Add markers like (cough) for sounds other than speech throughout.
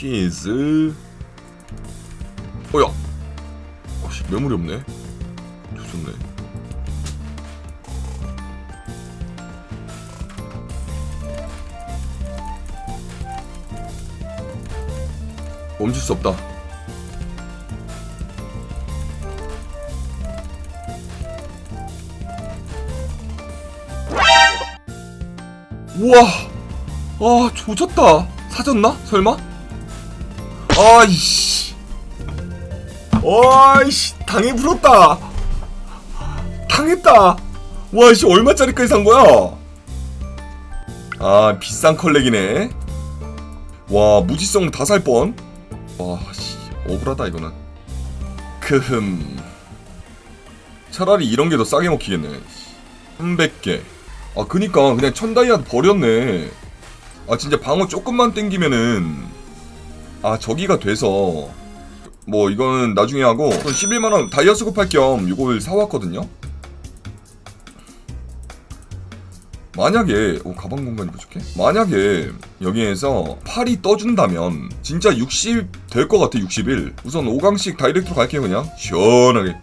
치즈. 어야. 어씨 메모리 없네? 좋네. 멈출 수 없다. 우와. 아 조졌다. 사졌나? 설마 아이씨. 와이씨 당해 불었다. 당했다. 와이씨 얼마짜리까지 산 거야? 아 비싼 컬렉이네. 와 무지성 다 살뻔. 와씨 억울하다 이거는. 크흠. 차라리 이런 게 더 싸게 먹히겠네. 300개. 아 그니까 그냥 천다이아 버렸네. 아 진짜 방어 조금만 땡기면은 아 저기가 돼서 뭐 이거는 나중에 하고 11만원 다이아 수급할 겸 이걸 사왔거든요 만약에 오 가방 공간이 부족해? 만약에 여기에서 8이 떠준다면 진짜 60 될 것 같아 61 우선 5강씩 다이렉트로 갈게요 그냥 시원하게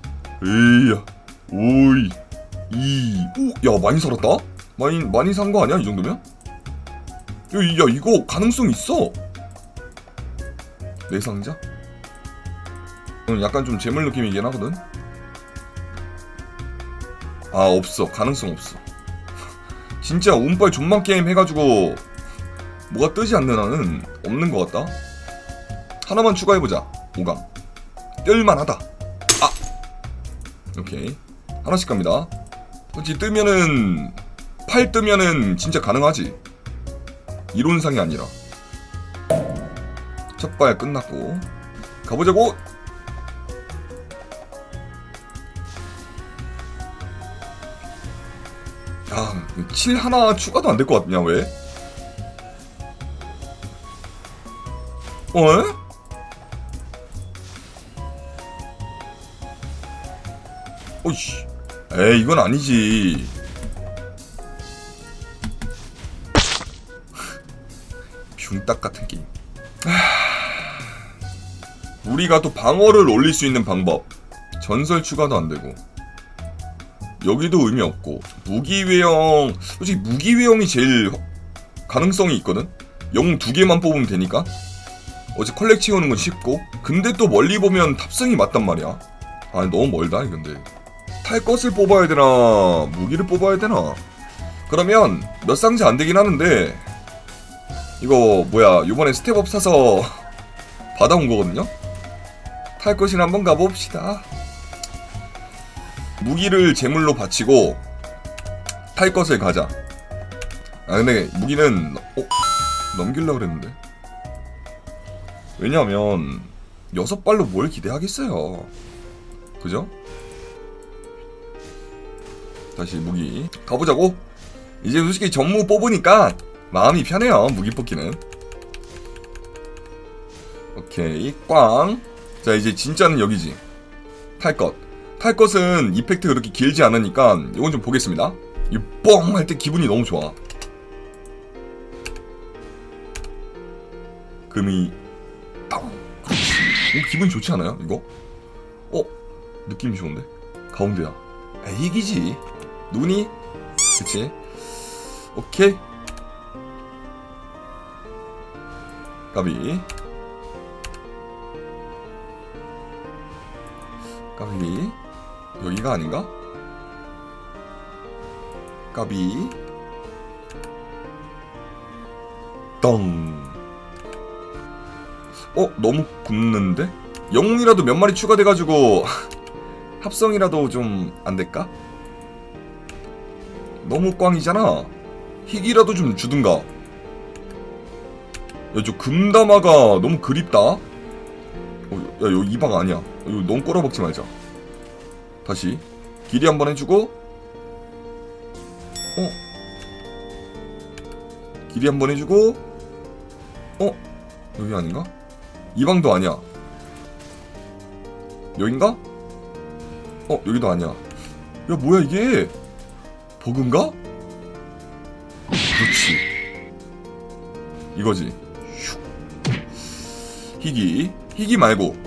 으이야 오이 이오야 많이 살았다? 많이 많이 산 거 아니야 이 정도면? 야, 이- 야 이거 가능성 있어 내 상자? 음, 약간 좀 재물 느낌이긴 하거든. 아 없어. 가능성 없어. (laughs) 진짜 운빨 존만 게임 해가지고 뭐가 뜨지 않는 한은 없는 것 같다. 하나만 추가해보자. 5강 뜰만하다. 아! 오케이. 하나씩 갑니다. 솔직히 뜨면은 8 뜨면은 진짜 가능하지? 이론상이 아니라 첫 발 끝났고 가보자고 야7 하나 추가도 안 될 것 같냐 왜? 어? 어이씨 에이 이건 아니지 (laughs) 균딱 같은 우리가 또 방어를 올릴 수 있는 방법. 전설 추가도 안 되고. 여기도 의미 없고. 무기 외형 솔직히 무기 외형이 제일 허- 가능성이 있거든? 영웅 두 개만 뽑으면 되니까? 어제 컬렉 채우는 건 쉽고. 근데 또 멀리 보면 탑승이 맞단 말이야. 아 너무 멀다 이건데. 탈 것을 뽑아야 되나 무기를 뽑아야 되나? 그러면 몇 상자 안 되긴 하는데. 이거 뭐야 요번에 스텝업 사서 (laughs) 받아온 거거든요 탈 것이나 한번 가봅시다. 무기를 제물로 바치고 탈 것을 가자. 아 근데 무기는 어? 넘길라 그랬는데? 왜냐하면 여섯 발로 뭘 기대하겠어요? 그죠? 다시 무기 가보자고. 이제 솔직히 전무 뽑으니까 마음이 편해요 무기 뽑기는. 오케이 꽝 자 이제 진짜는 여기지. 탈 것. 탈 것은 이펙트 그렇게 길지 않으니까 이건 좀 보겠습니다. 이 뻥! 할 때 기분이 너무 좋아. 금이 땅 기분 좋지 않아요 이거? 어? 느낌이 좋은데? 가운데야. 아 이기지. 눈이? 그치? 오케이. 까비 까비 여기가 아닌가? 까비 덩 어? 너무 굽는데? 영웅이라도 몇 마리 추가돼가지고 (laughs) 합성이라도 좀 안될까? 너무 꽝이잖아 희귀라도 좀 주든가 야 저 금다마가 너무 그립다 어, 야 이거 이방 아니야 이거 너무 꼬라박지 말자 다시 길이 한번 해주고 어? 길이 한번 해주고 어? 여기 아닌가? 이 방도 아니야 여긴가? 어 여기도 아니야 야 뭐야 이게 버그인가? 그렇지 이거지 슉. 희귀 희귀 말고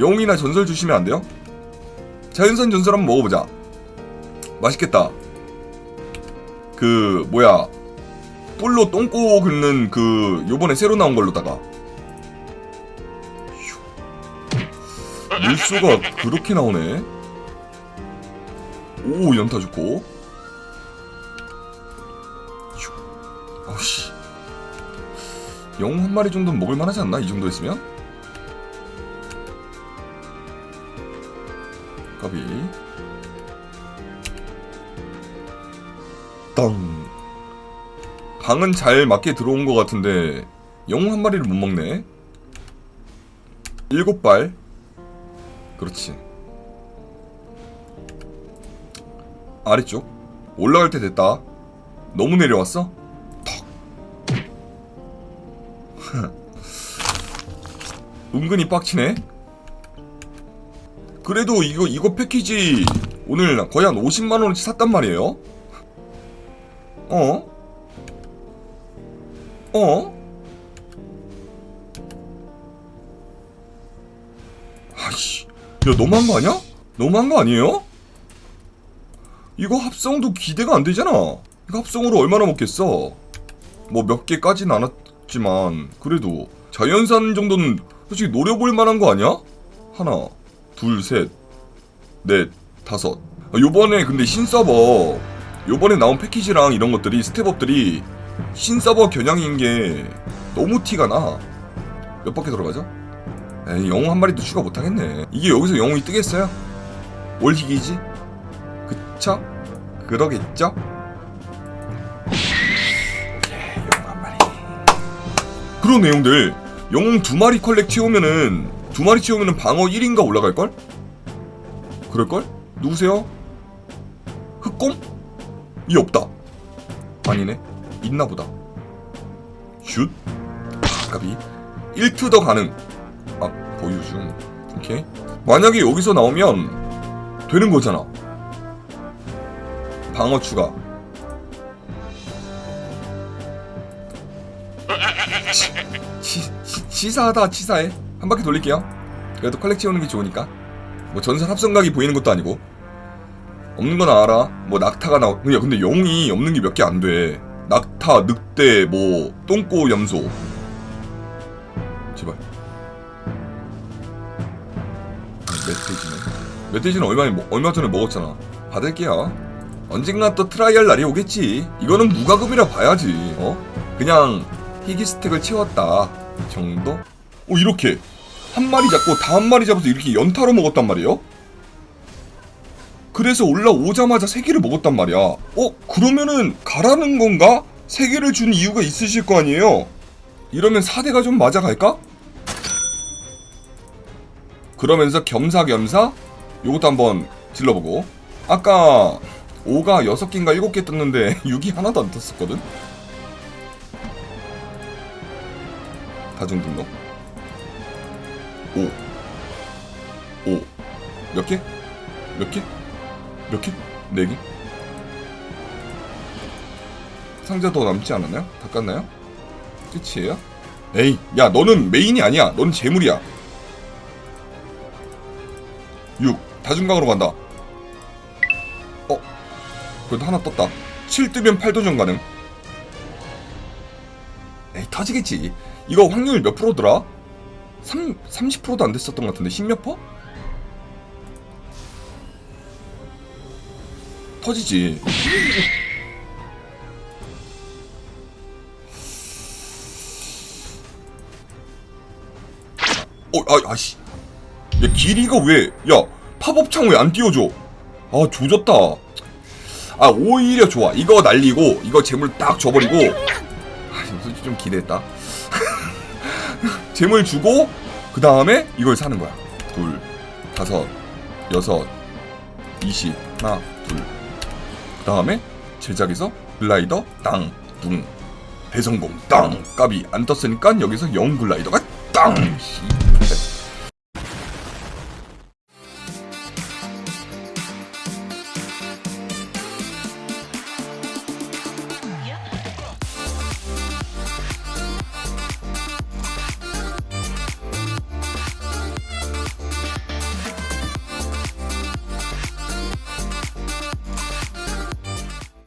영웅이나 전설 주시면 안 돼요? 자연산 전설 한번 먹어보자. 맛있겠다. 그 뭐야. 뿔로 똥꼬 긁는 그 요번에 새로 나온 걸로다가. 휴. 물수가 그렇게 나오네. 오 연타 좋고. 휴. 어우씨. 영웅 한 마리 정도는 먹을 만하지 않나? 이 정도 했으면 까비 땅 방은 잘 맞게 들어온 것 같은데 영웅 한 마리를 못 먹네. 일곱 발. 그렇지. 아래쪽. 올라갈 때 됐다. 너무 내려왔어? 턱. (laughs) 은근히 빡치네 그래도 이거 이거 패키지 오늘 거의 한 50만 원어치 샀단 말이에요 어? 어? 아이씨, 야 너무한 거 아니야? 너무한 거 아니에요? 이거 합성도 기대가 안 되잖아. 이거 합성으로 얼마나 먹겠어? 뭐 몇 개까진 않았지만 그래도 자연산 정도는 솔직히 노려볼 만한 거 아니야? 하나, 둘, 셋, 넷, 다섯. 아, 요번에 근데 신서버 요번에 나온 패키지랑 이런 것들이 스텝업들이 신서버 겨냥인 게 너무 티가 나. 몇 바퀴 들어가죠? 에이, 영웅 한 마리도 추가 못하겠네. 이게 여기서 영웅이 뜨겠어요? 올희기지? 그쵸? 그러겠죠? 영웅 한 마리. 그런 내용들. 영웅 두 마리 컬렉 채우면은, 두 마리 채우면은 방어 1인가 올라갈걸? 그럴걸? 누구세요? 흑곰? 이 없다. 아니네. 있나 보다. 슛. 아깝이. 1투 더 가능. 아, 보유 중. 오케이. 만약에 여기서 나오면 되는 거잖아. 방어 추가. 치, 치, 치, 치사하다 치사해. 한 바퀴 돌릴게요. 그래도 컬렉 채우는 게 좋으니까. 뭐 전설 합성각이 보이는 것도 아니고. 없는 건 알아. 뭐 낙타가 나오. 야 근데 영웅이 없는 게 몇 개 안 돼. 낙타, 늑대, 뭐 똥꼬 염소. 제발. 아, 멧돼지네. 멧돼지는 얼마 먹- 얼마 전에 먹었잖아. 받을게요. 언젠가 또 트라이할 날이 오겠지. 이거는 무과금이라 봐야지. 어? 그냥 희귀 스택을 채웠다 정도? 오 이렇게 한 마리 잡고 다한 마리 잡아서 이렇게 연타로 먹었단 말이에요? 그래서 올라오자마자 세 개를 먹었단 말이야. 어? 그러면은 가라는 건가? 세 개를 준 이유가 있으실 거 아니에요? 이러면 4대가 좀 맞아갈까? 그러면서 겸사겸사 요것도 한번 질러보고 아까 5가 6개인가 7개 떴는데 (laughs) 6이 하나도 안 떴었거든? 다중 등록 5 5몇 개? 몇 개? 몇 개? 네 개? 상자 더 남지 않았나요? 다 깠나요? 끝이에요? 에이, 야, 너는 메인이 아니야. 너는 재물이야. 6. 다중강으로 간다. 어? 그래도 하나 떴다. 7 뜨면 8도전 가능. 에이, 터지겠지. 이거 확률 몇 프로더라? 3, 30%도 안 됐었던 것 같은데, 10몇 퍼? 터지지. 어, 아, 아씨. 야, 길이가 왜, 야, 팝업창 왜 안 띄워줘? 아, 조졌다. 아, 오히려 좋아. 이거 날리고, 이거 재물 딱 줘버리고. 아, 솔직히 좀 기대했다. 재물 주고, 그 다음에 이걸 사는 거야. 둘, 다섯, 여섯, 이십, 하나, 둘. 그 다음에 제작에서 글라이더, 땅, 둥. 대성공, 땅. 까비 안 떴으니까 여기서 영 글라이더가 땅. 씨.